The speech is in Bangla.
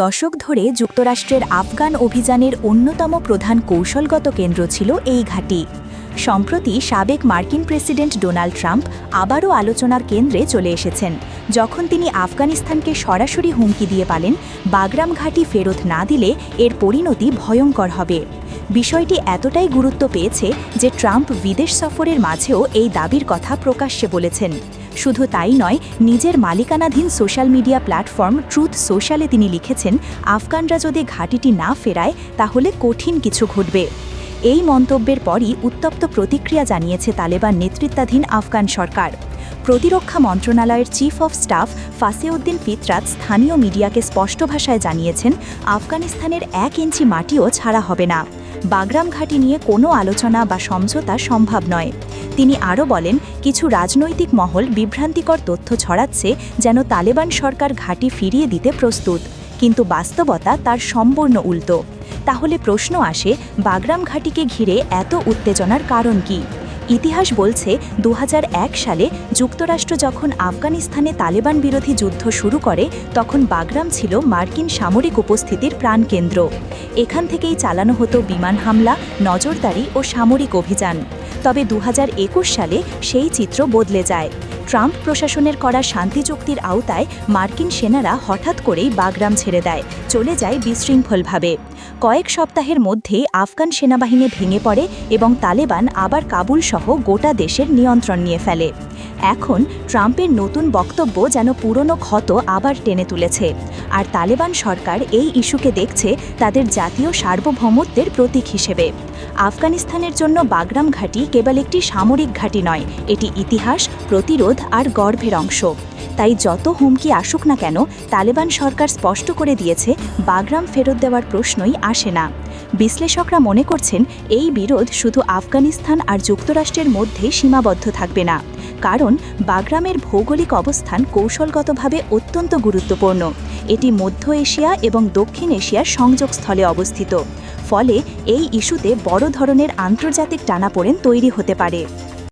দশক ধরে যুক্তরাষ্ট্রের আফগান অভিযানের অন্যতম প্রধান কৌশলগত কেন্দ্র ছিল এই ঘাঁটি। সম্প্রতি সাবেক মার্কিন প্রেসিডেন্ট ডোনাল্ড ট্রাম্প আবারও আলোচনার কেন্দ্রে চলে এসেছেন, যখন তিনি আফগানিস্তানকে সরাসরি হুমকি দিয়ে পালেন, বাগরাম ঘাঁটি ফেরত না দিলে এর পরিণতি ভয়ঙ্কর হবে। বিষয়টি এতটাই গুরুত্ব পেয়েছে যে ট্রাম্প বিদেশ সফরের মাঝেও এই দাবির কথা প্রকাশ্যে বলেছেন। শুধু তাই নয়, নিজের মালিকানাধীন সোশ্যাল মিডিয়া প্ল্যাটফর্ম ট্রুথ সোশ্যালে তিনি লিখেছেন, আফগানরা যদি ঘাটিটি না ফেরায়, তাহলে কঠিন কিছু ঘটবে। এই মন্তব্যের পরই উত্তপ্ত প্রতিক্রিয়া জানিয়েছে তালেবান নেতৃত্বাধীন আফগান সরকার। প্রতিরক্ষা মন্ত্রণালয়ের chief of staff Fasihuddin Fitrat স্থানীয় মিডিয়াকে স্পষ্ট ভাষায় জানিয়েছেন, আফগানিস্তানের এক ইঞ্চি মাটিও ছাড়া হবে না। বাগরাম ঘাঁটি নিয়ে কোনো আলোচনা বা সমঝোতা সম্ভব নয়। তিনি আরও বলেন, কিছু রাজনৈতিক মহল বিভ্রান্তিকর তথ্য ছড়াচ্ছে যেন তালেবান সরকার ঘাঁটি ফিরিয়ে দিতে প্রস্তুত। কিন্তু বাস্তবতা তার সম্পূর্ণ উল্টো। তাহলে প্রশ্ন আসে বাগরাম ঘাটিকে ঘিরে এত উত্তেজনার কারণ কি? ইতিহাস বলছে দু হাজার এক সালে যুক্তরাষ্ট্র যখন আফগানিস্তানে তালেবান বিরোধী যুদ্ধ শুরু করে, তখন বাগরাম ছিল মার্কিন সামরিক উপস্থিতির প্রাণকেন্দ্র। এখান থেকেই চালানো হতো বিমান হামলা, নজরদারি ও সামরিক অভিযান। তবে দু হাজার একুশ সালে সেই চিত্র বদলে যায়। ট্রাম্প প্রশাসনের করা শান্তি চুক্তির আওতায় মার্কিন সেনারা হঠাৎ করেই বাগরাম ছেড়ে দেয়, চলে যায় বিশৃঙ্খলভাবে। কয়েক সপ্তাহের মধ্যেই আফগান সেনাবাহিনী ভেঙে পড়ে এবং তালেবান আবার কাবুল সহ গোটা দেশের নিয়ন্ত্রণ নিয়ে ফেলে। এখন ট্রাম্পের নতুন বক্তব্য যেন পুরনো ক্ষত আবার টেনে তুলেছে। আর তালেবান সরকার এই ইস্যুকে দেখছে তাদের জাতীয় সার্বভৌমত্বের প্রতীক হিসেবে। আফগানিস্তানের জন্য বাগরাম ঘাঁটি কেবল একটি সামরিক ঘাঁটি নয়, এটি ইতিহাস, প্রতিরোধ আর গর্ভের অংশ। তাই যত হুমকি আসুক না কেন, তালেবান সরকার স্পষ্ট করে দিয়েছে, বাগরাম ফেরত দেওয়ার প্রশ্নই আসে না। বিশ্লেষকরা মনে করছেন, এই বিরোধ শুধু আফগানিস্তান আর যুক্তরাষ্ট্রের মধ্যে সীমাবদ্ধ থাকবে না। কারণ, বাগরামের ভৌগোলিক অবস্থান কৌশলগতভাবে অত্যন্ত গুরুত্বপূর্ণ। এটি মধ্য এশিয়া এবং দক্ষিণ এশিয়ার সংযোগস্থলে অবস্থিত। ফলে, এই ইস্যুতে বড় ধরনের আন্তর্জাতিক টানাপোড়েন তৈরি হতে পারে।